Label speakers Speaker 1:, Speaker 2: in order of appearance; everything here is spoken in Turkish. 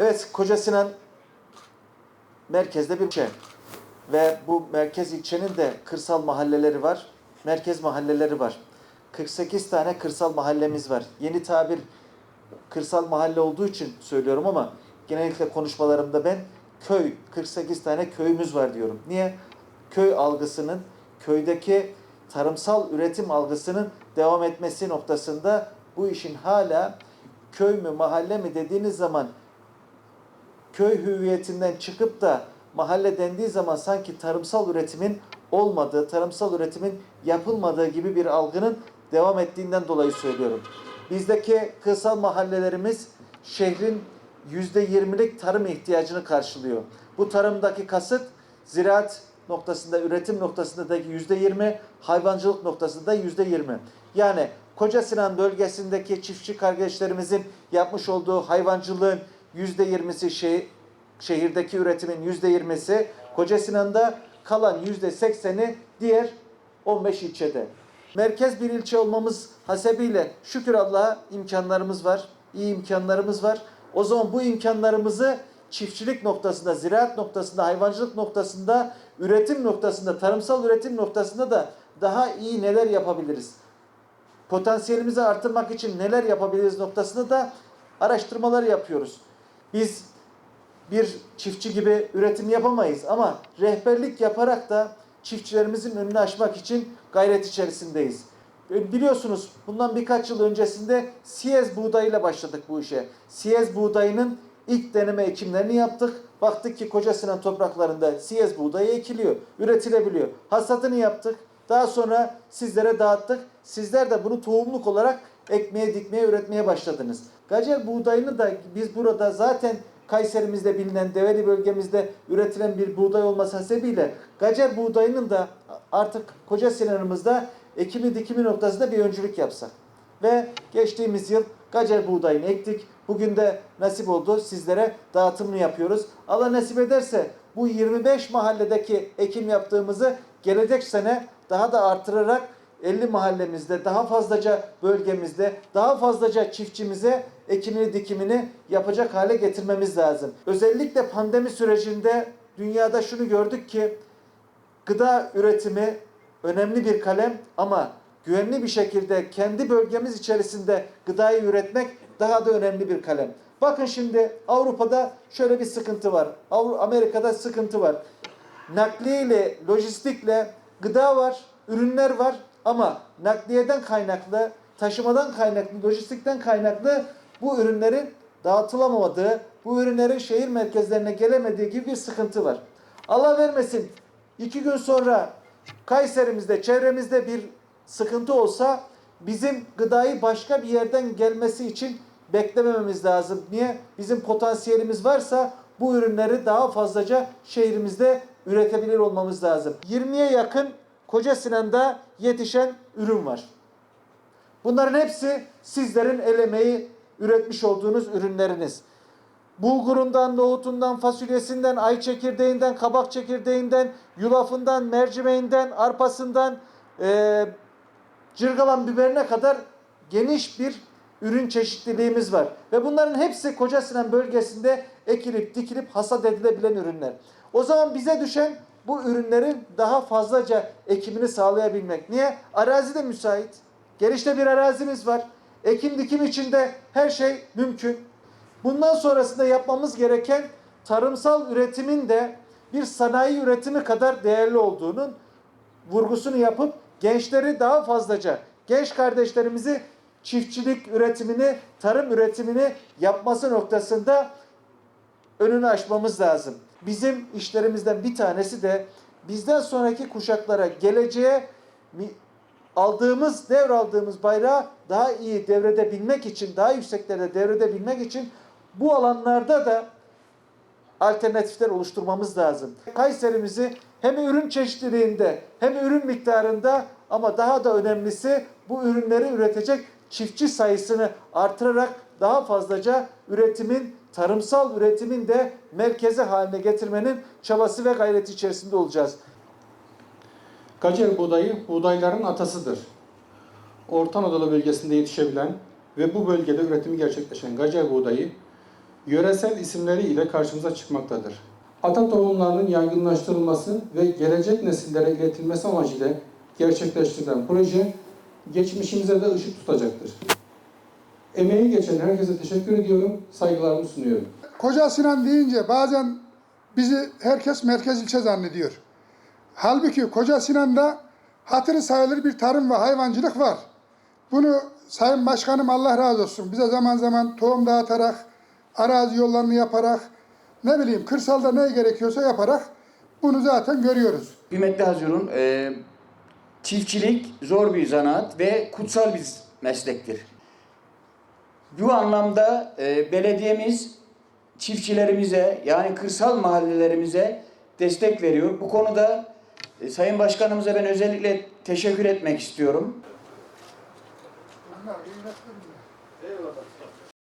Speaker 1: Evet, Koca Sinan merkezde bir ilçe. Ve bu merkez ilçenin de kırsal mahalleleri var. Merkez mahalleleri var. 48 tane kırsal mahallemiz var. Yeni tabir kırsal mahalle olduğu için söylüyorum ama genellikle konuşmalarımda ben köy, 48 tane köyümüz var diyorum. Niye? Köy algısının, köydeki tarımsal üretim algısının devam etmesi noktasında bu işin hala köy mü mahalle mi dediğiniz zaman köy hüviyetinden çıkıp da mahalle dendiği zaman sanki tarımsal üretimin olmadığı, tarımsal üretimin yapılmadığı gibi bir algının devam ettiğinden dolayı söylüyorum. Bizdeki kırsal mahallelerimiz şehrin yüzde yirmilik tarım ihtiyacını karşılıyor. Bu tarımdaki kasıt ziraat noktasında, üretim noktasındaki yüzde yirmi, hayvancılık noktasında yüzde yirmi. Yani Koca Sinan bölgesindeki çiftçi kardeşlerimizin yapmış olduğu hayvancılığın yüzde yirmisi şey, şehirdeki üretimin yüzde yirmisi, Koca Sinan'da kalan yüzde sekseni diğer 15 ilçede. Merkez bir ilçe olmamız hasebiyle şükür Allah'a imkanlarımız var, iyi imkanlarımız var. O zaman bu imkanlarımızı çiftçilik noktasında, ziraat noktasında, hayvancılık noktasında, üretim noktasında, tarımsal üretim noktasında da daha iyi neler yapabiliriz? Potansiyelimizi artırmak için neler yapabiliriz noktasında da araştırmalar yapıyoruz. Biz bir çiftçi gibi üretim yapamayız ama rehberlik yaparak da çiftçilerimizin önünü açmak için gayret içerisindeyiz. E, Biliyorsunuz bundan birkaç yıl öncesinde Siyez buğdayıyla başladık bu işe. Siyez buğdayının ilk deneme ekimlerini yaptık. Baktık ki Koca topraklarında Siyez buğdayı ekiliyor, üretilebiliyor. Hasatını yaptık. Daha sonra sizlere dağıttık. Sizler de bunu tohumluk olarak ekmeye, dikmeye, üretmeye başladınız. Gacer buğdayını da biz burada zaten Kayserimizde bilinen Develi bölgemizde üretilen bir buğday olması hasebiyle Gacer buğdayının da artık Koca Sinan'ımızda ekimi dikimi noktasında bir öncülük yapsak. Ve geçtiğimiz yıl Gacer buğdayını ektik. Bugün de nasip oldu sizlere dağıtımını yapıyoruz. Allah nasip ederse bu 25 mahalledeki ekim yaptığımızı gelecek sene daha da artırarak 50 mahallemizde, daha fazlaca bölgemizde, daha fazlaca çiftçimize ekimini dikimini yapacak hale getirmemiz lazım. Özellikle pandemi sürecinde dünyada şunu gördük ki gıda üretimi önemli bir kalem ama güvenli bir şekilde kendi bölgemiz içerisinde gıdayı üretmek daha da önemli bir kalem. Bakın şimdi Avrupa'da şöyle bir sıkıntı var. Amerika'da sıkıntı var. Nakliyeyle, lojistikle gıda var, ürünler var ama nakliyeden kaynaklı, taşımadan kaynaklı, lojistikten kaynaklı bu ürünlerin dağıtılamadığı, bu ürünlerin şehir merkezlerine gelemediği gibi bir sıkıntı var. Allah vermesin iki gün sonra Kayserimizde, çevremizde bir sıkıntı olsa bizim gıdayı başka bir yerden gelmesi için beklemememiz lazım. Niye? Bizim potansiyelimiz varsa bu ürünleri daha fazlaca şehrimizde üretebilir olmamız lazım. 20'ye yakın Koca Sinan'da yetişen ürün var. Bunların hepsi sizlerin el emeği üretmiş olduğunuz ürünleriniz. Bulgurundan, nohutundan, fasulyesinden, ay çekirdeğinden, kabak çekirdeğinden, yulafından, mercimeğinden, arpasından, eee cırgalan biberine kadar geniş bir ürün çeşitliliğimiz var. Ve bunların hepsi Koca Sinan bölgesinde ekilip dikilip hasat edilebilen ürünler. O zaman bize düşen bu ürünlerin daha fazlaca ekimini sağlayabilmek. Niye? Arazi de müsait. Genişte bir arazimiz var. Ekim dikim içinde her şey mümkün. Bundan sonrasında yapmamız gereken tarımsal üretimin de bir sanayi üretimi kadar değerli olduğunun vurgusunu yapıp gençleri daha fazlaca, genç kardeşlerimizi çiftçilik üretimini, tarım üretimini yapması noktasında önünü açmamız lazım. Bizim işlerimizden bir tanesi de bizden sonraki kuşaklara, geleceğe aldığımız, devraldığımız bayrağı daha iyi devredebilmek için, daha yükseklerde devredebilmek için bu alanlarda da alternatifler oluşturmamız lazım. Kayserimizi hem ürün çeşitliliğinde hem ürün miktarında ama daha da önemlisi bu ürünleri üretecek çiftçi sayısını artırarak daha fazlaca üretimin, tarımsal üretimin de merkezi haline getirmenin çabası ve gayreti içerisinde olacağız.
Speaker 2: Gacer buğdayı buğdayların atasıdır. Orta Anadolu bölgesinde yetişebilen ve bu bölgede üretimi gerçekleşen Gacer buğdayı yöresel isimleri ile karşımıza çıkmaktadır. Ata tohumlarının yaygınlaştırılması ve gelecek nesillere iletilmesi amacıyla gerçekleştirilen proje geçmişimize de ışık tutacaktır. Emeği geçen herkese teşekkür ediyorum, saygılarımı sunuyorum.
Speaker 3: Koca Sinan deyince bazen bizi herkes merkez ilçe zannediyor. Halbuki Koca Sinan'da hatırı sayılır bir tarım ve hayvancılık var. Bunu Sayın Başkanım Allah razı olsun bize zaman zaman tohum dağıtarak, arazi yollarını yaparak, ne bileyim kırsalda ne gerekiyorsa yaparak bunu zaten görüyoruz.
Speaker 4: Kıymetli Hazırun, e, çiftçilik zor bir zanaat ve kutsal bir meslektir. Bu anlamda e, belediyemiz çiftçilerimize yani kırsal mahallelerimize destek veriyor. Bu konuda e, Sayın Başkanımıza ben özellikle teşekkür etmek istiyorum.
Speaker 3: Kıymetli